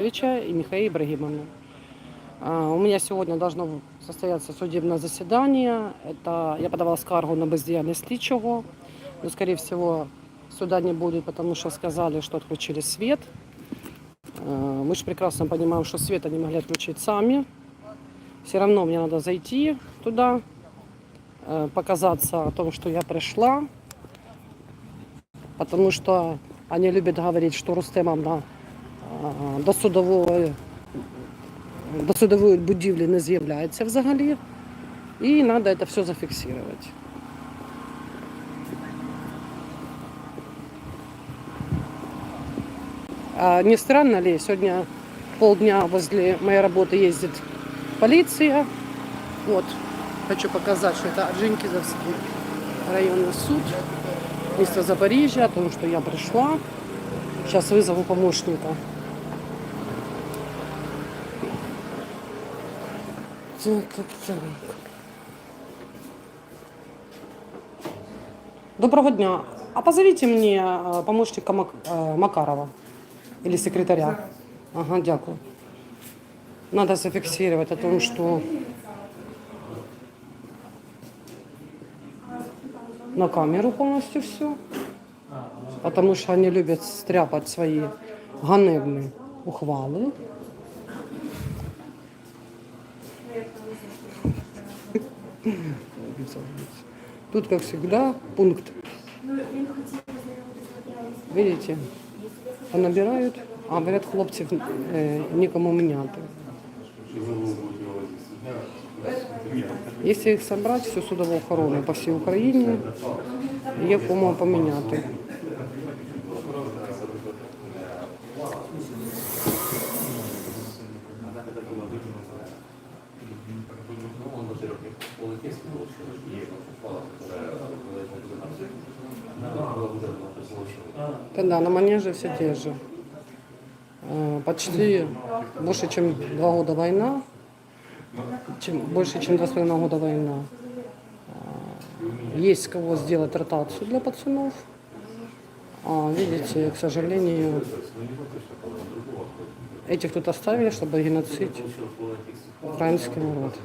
И Михаила Ибрагимовна. А, У меня сегодня должно состояться судебное заседание. Это я подавала скаргу на бездеяльность слідчого. Но, скорее всего, суда не будет, потому что сказали, что отключили свет. А, Мы же прекрасно понимаем, что свет они могли отключить сами. Все равно мне надо зайти туда, э, показаться о том, что я пришла. Потому что они любят говорить, что Рустемовна а, до судової, до судової будівлі не з'являється взагалі. І треба це все зафіксувати. А не странно ли, сегодня полдня возле моей работы ездит полиция. Вот, хочу показать, что это Орджоникидзевский районный суд, место Запоріжжя, о том, что я пришла. Сейчас вызову помощника. Доброго дня. А позовите мне э, помощника Мак- э, Макарова или секретаря. Ага, дякую. Надо зафиксировать о том, что на камеру полностью все. Потому что они любят стряпать свои ганебные ухвалы. Тут, как всегда, пункт. Видите, понабирают, а говорят, хлопців е, нікому міняти. Якщо їх зібрати, всю судову охорону по всій Україні, є кому поміняти. Да, на манеже все те же. Э, Почти больше, чем два года война, чем, больше, чем два с половиной года война. Э, Есть кого сделать ротацию для пацанов. А, видите, к сожалению, этих тут оставили, чтобы геноцид украинский народ.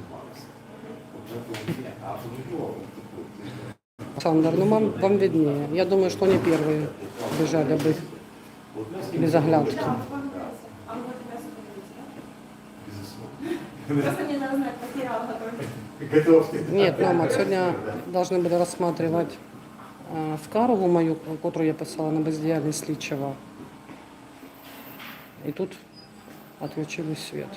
Александр, ну вам, вам виднее. Я думаю, что они первые бежали бы без оглядки. Просто мне надо знать, материал готовить. Нет, мама, сегодня должны были рассматривать э, скаргу мою, которую я писала на бездіяльність слідчого. И тут отключили свет.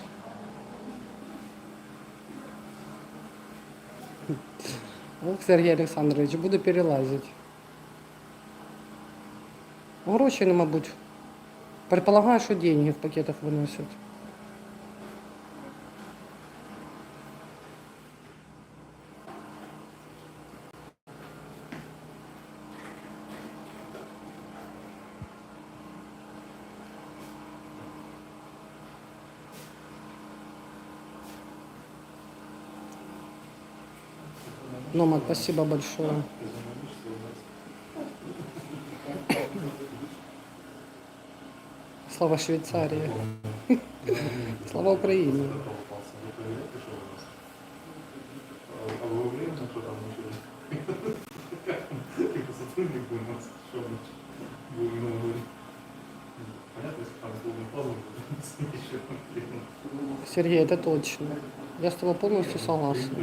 Ох, Сергій Олександрович, буду перелазити. Гроші, ну, мабуть. Предполагаю, що деньги в пакетах виносять. Нома, спасибо большое. Там словно пауза, ничего. Сергей, это точно. Я с тобой полностью согласна.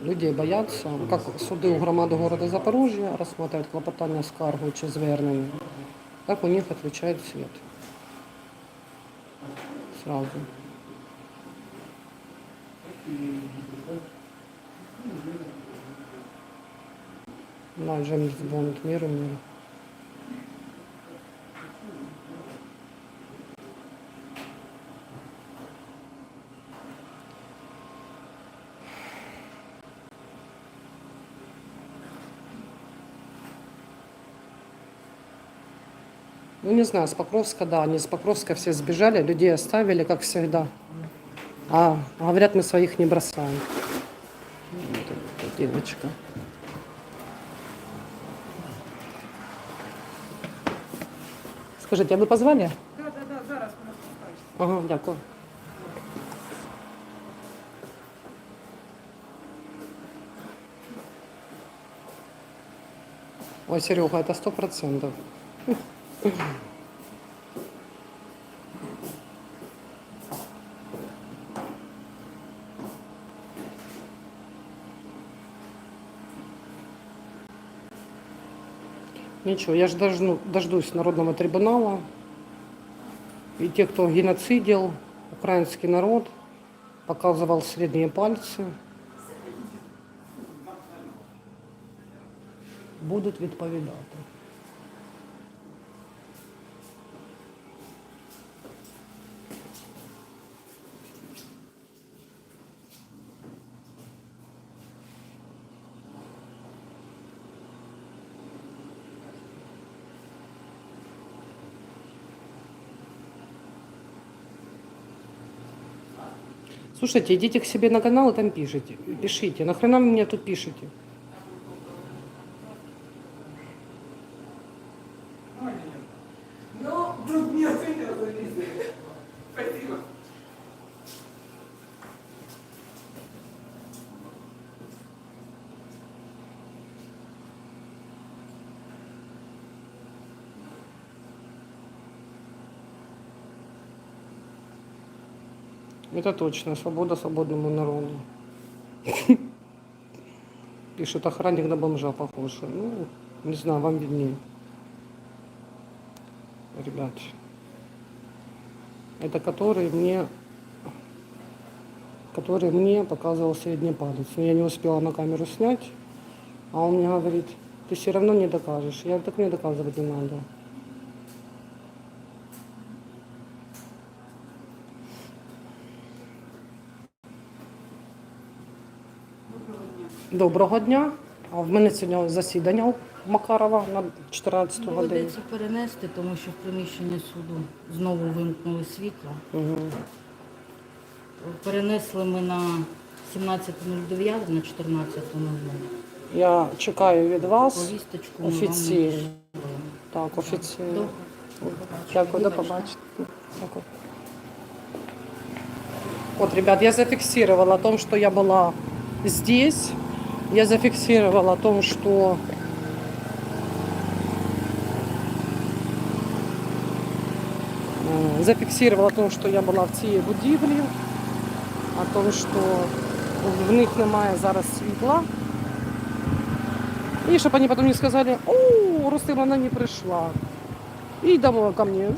Людей бояться, как суди у громади города Запорожжя розглядають клопотання скаргу чи звернення, так у них відключають світ. Сразу. Джеймс Бонд, миру миру. Ну, не знаю, с Покровска, да, они с Покровска все сбежали, людей оставили, как всегда. А говорят, мы своих не бросаем. Вот эта девочка. Скажите, а вы позвали? Да, да, да, зараз Ага, дякую. Ой, Серега, это сто процентов. Ничего, я же дожну, дождусь Народного трибунала. И те, кто геноцидил украинский народ, показывал средние пальцы, будуть відповідати. Слушайте, идите к себе на канал и там пишите. Пишите. Нахрена вы мне тут пишете? Ну, тут не ответил Спасибо. Это точно. Свобода свободному народу. Пишет охранник на бомжа похож. Ну, не знаю, вам виднее. Ребят. Это который мне который мне показывал средний палец. Но я не успела на камеру снять. А он мне говорит, ты все равно не докажешь. Я так мне доказывать не надо. Доброго дня. А в мене сьогодні засідання у Макарова на 14 годину. Доведеться перенести, тому що в приміщенні суду знову вимкнули світло. Угу. Перенесли ми на 17.09 на 14.00. Я чекаю від вас. Повісточку ми вам Офіційно. надішлемо. Так, офіційно. Дякую, до побачення. Дякую. Вот, ребят, я зафиксировала о том, что я была здесь. Я зафиксировала о том, что э, зафиксировала о том, що я була в цій будівлі, о том, що в них немає зараз світла. І щоб вони потім не сказали, о, Рустим, вона не прийшла. И домой ко мне.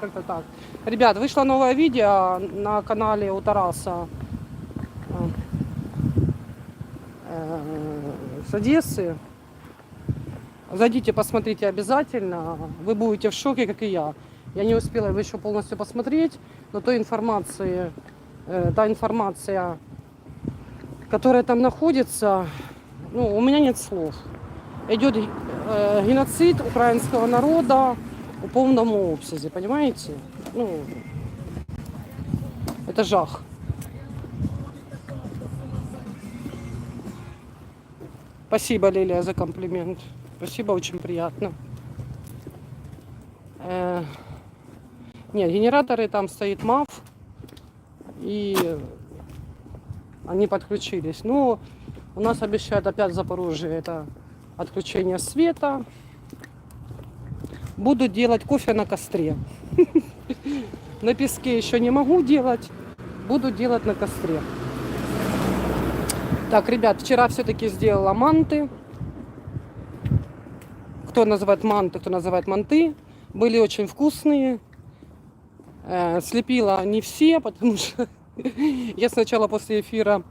Как-то так. Ребят, вышло новое видео на канале у Тараса С Одессы. Зайдите, посмотрите обязательно. Вы будете в шоке, как и я. Я не успела его еще полностью посмотреть, но той информации, э, та информация, которая там находится, ну, у меня нет слов идет э, геноцид украинского народа у повному обсязі, понимаете? Ну, это жах. Спасибо, Лилия, за комплимент. Спасибо, очень приятно. Э, нет, генераторы там стоит МАФ, и они подключились. Ну, у нас обещают опять Запорожье это отключение света. Буду делать кофе на костре. На песке еще не могу делать. Буду делать на костре. Так, ребят, вчера все-таки сделала манты. Кто называет манты, кто называет манты. Были очень вкусные. Э, слепила не все, потому что я сначала после эфира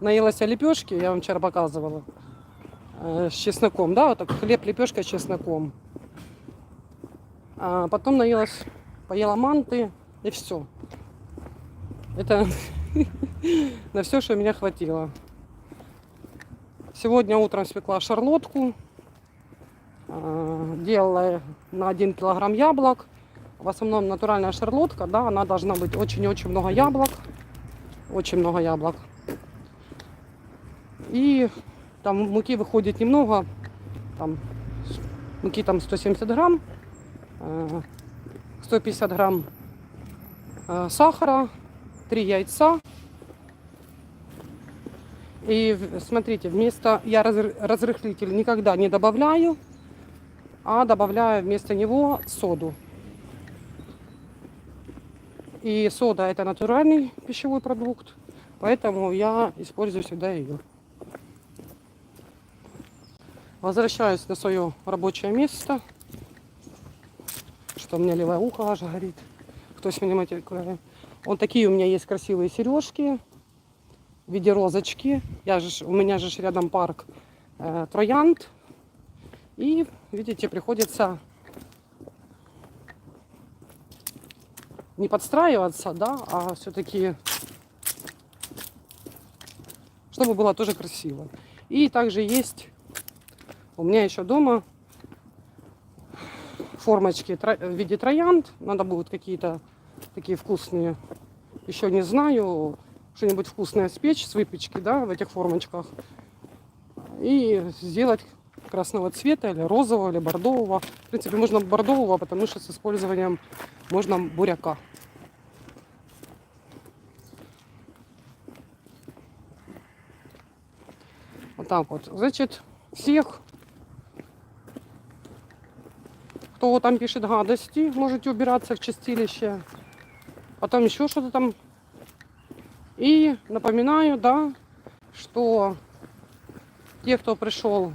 наелась лепешки, я вам вчера показывала э, с чесноком, да, вот так хлеб, лепешка с чесноком. А потом наелась, поела манты и все. Это на все, что меня хватило. Сегодня утром спекла шарлотку, а, делала на 1 килограмм яблок. В основном натуральная шарлотка, да, она должна быть очень-очень много яблок. Очень много яблок. И там муки выходит немного, там муки там 170 грамм, э, 150 грамм э, сахара, 3 яйца. И смотрите, вместо я разр- разрыхлитель никогда не добавляю, а добавляю вместо него соду. И сода это натуральный пищевой продукт, поэтому я использую всегда ее. Возвращаюсь на свое рабочее место. Что у меня левое ухо аж горит. Кто с меня матюкает. Вот такие у меня есть красивые сережки виде розочки. Я же, у меня же рядом парк э, Троянд. И, видите, приходится не подстраиваться, да, а все-таки, чтобы было тоже красиво. И также есть у меня еще дома формочки в виде троянд. Надо будут какие-то такие вкусные, еще не знаю, что-нибудь вкусное спечь с выпечки, да, в этих формочках. И сделать красного цвета или розового, или бордового. В принципе, можно бордового, потому что с использованием можно буряка. Вот так вот. Значит, всех, кто там пишет гадости, можете убираться в чистилище. Потом еще что-то там. И напоминаю, да, что те, кто пришел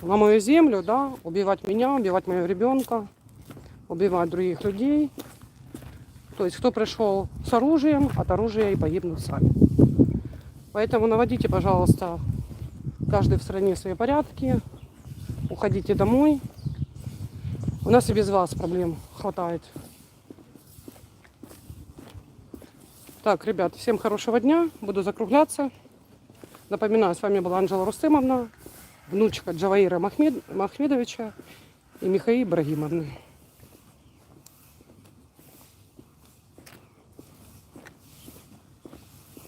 на мою землю, да, убивать меня, убивать моего ребенка, убивать других людей. То есть, кто пришел с оружием, от оружия и погибнут сами. Поэтому наводите, пожалуйста, каждый в стране свои порядки, уходите домой. У нас и без вас проблем хватает. Так, ребят, всем хорошего дня. Буду закругляться. Напоминаю, с вами была Анжела Рустемовна, внучка Джаваира Махмед, Махмедовича и Михаил Ибрагимовны.